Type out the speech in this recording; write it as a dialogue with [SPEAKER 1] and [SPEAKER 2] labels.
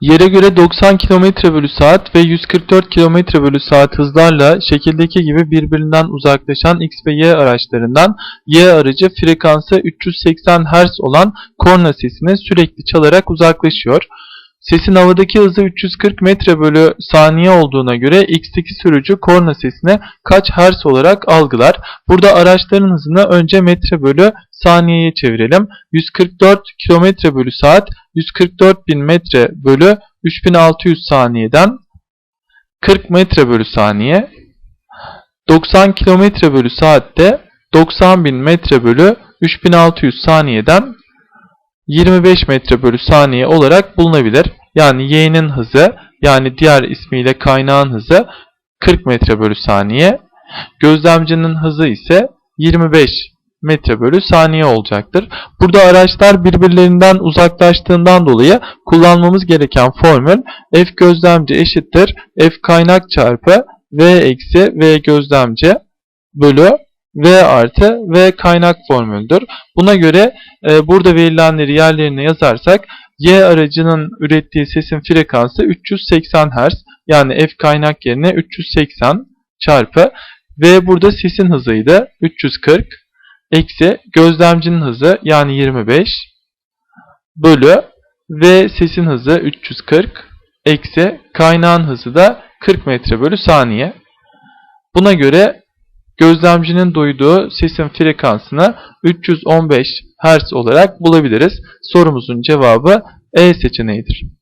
[SPEAKER 1] Yere göre 90 km bölü saat ve 144 km bölü saat hızlarla şekildeki gibi birbirinden uzaklaşan X ve Y araçlarından Y aracı frekansı 380 Hz olan korna sesini sürekli çalarak uzaklaşıyor. Sesin havadaki hızı 340 metre bölü saniye olduğuna göre X'teki sürücü korna sesini kaç Hz olarak algılar? Burada araçların hızını önce metre bölü saniyeye çevirelim. 144 km bölü saat 144 bin metre bölü 3600 saniyeden 40 metre bölü saniye 90 km bölü saatte 90 bin metre bölü 3600 saniyeden 25 metre bölü saniye olarak bulunabilir. Yani y'nin hızı yani diğer ismiyle kaynağın hızı 40 metre bölü saniye. Gözlemcinin hızı ise 25 metre bölü saniye olacaktır. Burada araçlar birbirlerinden uzaklaştığından dolayı kullanmamız gereken formül f gözlemci eşittir f kaynak çarpı v eksi v gözlemci bölü v artı v kaynak formülüdür. Buna göre e, burada verilenleri yerlerine yazarsak y aracının ürettiği sesin frekansı 380 Hz yani f kaynak yerine 380 çarpı v burada sesin hızıydı 340 eksi gözlemcinin hızı yani 25 bölü v sesin hızı 340 eksi kaynağın hızı da 40 metre bölü saniye. Buna göre gözlemcinin duyduğu sesin frekansını 315 Hz olarak bulabiliriz. Sorumuzun cevabı E seçeneğidir.